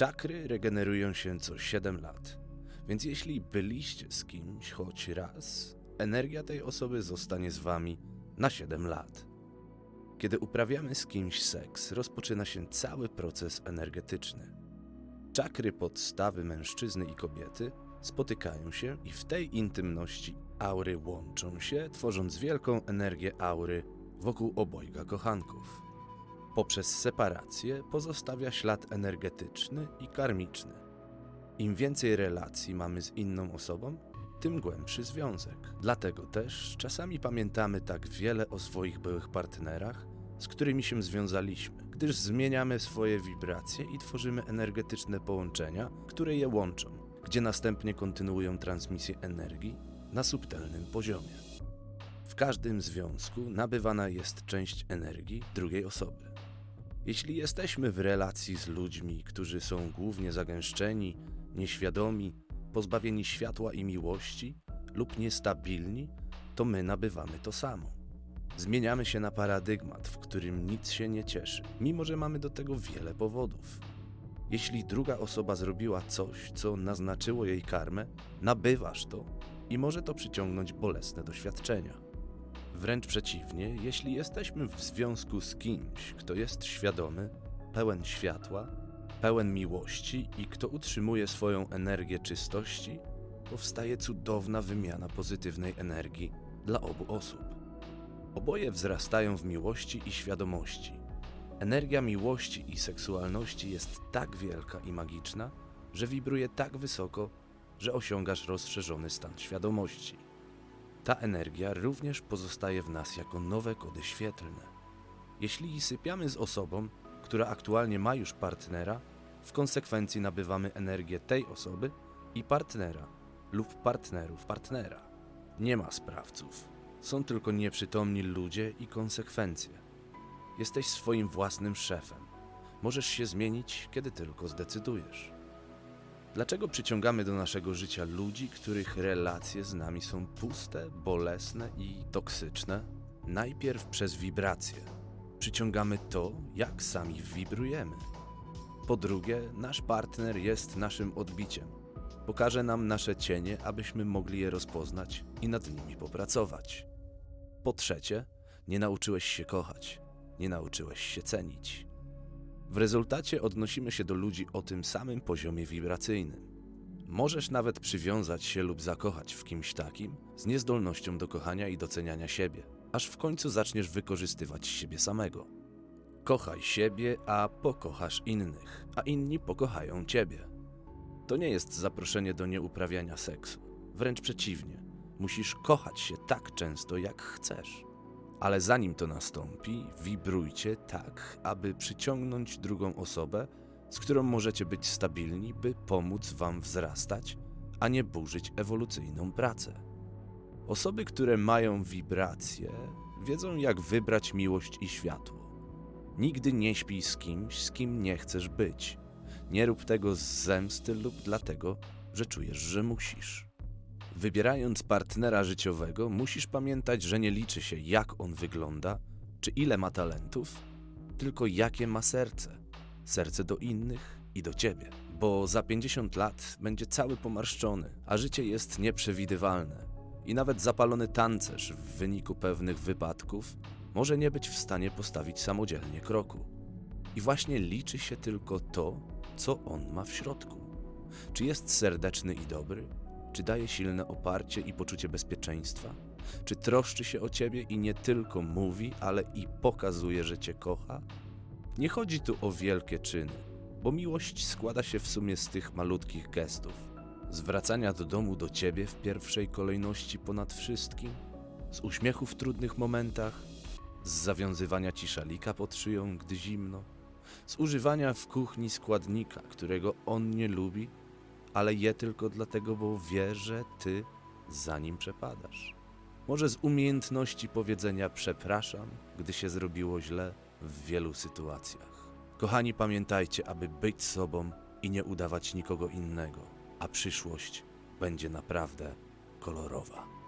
Czakry regenerują się co 7 lat, więc jeśli byliście z kimś choć raz, energia tej osoby zostanie z wami na 7 lat. Kiedy uprawiamy z kimś seks, rozpoczyna się cały proces energetyczny. Czakry podstawy mężczyzny i kobiety spotykają się i w tej intymności aury łączą się, tworząc wielką energię aury wokół obojga kochanków. Poprzez separację pozostawia ślad energetyczny i karmiczny. Im więcej relacji mamy z inną osobą, tym głębszy związek. Dlatego też czasami pamiętamy tak wiele o swoich byłych partnerach, z którymi się związaliśmy, gdyż zmieniamy swoje wibracje i tworzymy energetyczne połączenia, które je łączą, gdzie następnie kontynuują transmisję energii na subtelnym poziomie. W każdym związku nabywana jest część energii drugiej osoby. Jeśli jesteśmy w relacji z ludźmi, którzy są głównie zagęszczeni, nieświadomi, pozbawieni światła i miłości lub niestabilni, to my nabywamy to samo. Zmieniamy się na paradygmat, w którym nic się nie cieszy, mimo że mamy do tego wiele powodów. Jeśli druga osoba zrobiła coś, co naznaczyło jej karmę, nabywasz to i może to przyciągnąć bolesne doświadczenia. Wręcz przeciwnie, jeśli jesteśmy w związku z kimś, kto jest świadomy, pełen światła, pełen miłości i kto utrzymuje swoją energię czystości, powstaje cudowna wymiana pozytywnej energii dla obu osób. Oboje wzrastają w miłości i świadomości. Energia miłości i seksualności jest tak wielka i magiczna, że wibruje tak wysoko, że osiągasz rozszerzony stan świadomości. Ta energia również pozostaje w nas jako nowe kody świetlne. Jeśli sypiamy z osobą, która aktualnie ma już partnera, w konsekwencji nabywamy energię tej osoby i partnera lub partnerów partnera. Nie ma sprawców. Są tylko nieprzytomni ludzie i konsekwencje. Jesteś swoim własnym szefem. Możesz się zmienić, kiedy tylko zdecydujesz. Dlaczego przyciągamy do naszego życia ludzi, których relacje z nami są puste, bolesne i toksyczne? Najpierw przez wibracje. Przyciągamy to, jak sami wibrujemy. Po drugie, nasz partner jest naszym odbiciem. Pokaże nam nasze cienie, abyśmy mogli je rozpoznać i nad nimi popracować. Po trzecie, nie nauczyłeś się kochać, nie nauczyłeś się cenić. W rezultacie odnosimy się do ludzi o tym samym poziomie wibracyjnym. Możesz nawet przywiązać się lub zakochać w kimś takim z niezdolnością do kochania i doceniania siebie, aż w końcu zaczniesz wykorzystywać siebie samego. Kochaj siebie, a pokochasz innych, a inni pokochają ciebie. To nie jest zaproszenie do nieuprawiania seksu. Wręcz przeciwnie, musisz kochać się tak często, jak chcesz. Ale zanim to nastąpi, wibrujcie tak, aby przyciągnąć drugą osobę, z którą możecie być stabilni, by pomóc Wam wzrastać, a nie burzyć ewolucyjną pracę. Osoby, które mają wibracje, wiedzą, jak wybrać miłość i światło. Nigdy nie śpij z kimś, z kim nie chcesz być. Nie rób tego z zemsty lub dlatego, że czujesz, że musisz. Wybierając partnera życiowego, musisz pamiętać, że nie liczy się, jak on wygląda, czy ile ma talentów, tylko jakie ma serce. Serce do innych i do ciebie. Bo za 50 lat będzie cały pomarszczony, a życie jest nieprzewidywalne. I nawet zapalony tancerz w wyniku pewnych wypadków może nie być w stanie postawić samodzielnie kroku. I właśnie liczy się tylko to, co on ma w środku. Czy jest serdeczny i dobry? Czy daje silne oparcie i poczucie bezpieczeństwa? Czy troszczy się o ciebie i nie tylko mówi, ale i pokazuje, że cię kocha? Nie chodzi tu o wielkie czyny, bo miłość składa się w sumie z tych malutkich gestów. Zwracania do domu do ciebie w pierwszej kolejności ponad wszystkim, z uśmiechu w trudnych momentach, z zawiązywania ci szalika pod szyją, gdy zimno, z używania w kuchni składnika, którego on nie lubi, ale je tylko dlatego, bo wie, że ty za nim przepadasz. Może z umiejętności powiedzenia przepraszam, gdy się zrobiło źle w wielu sytuacjach. Kochani, pamiętajcie, aby być sobą i nie udawać nikogo innego, a przyszłość będzie naprawdę kolorowa.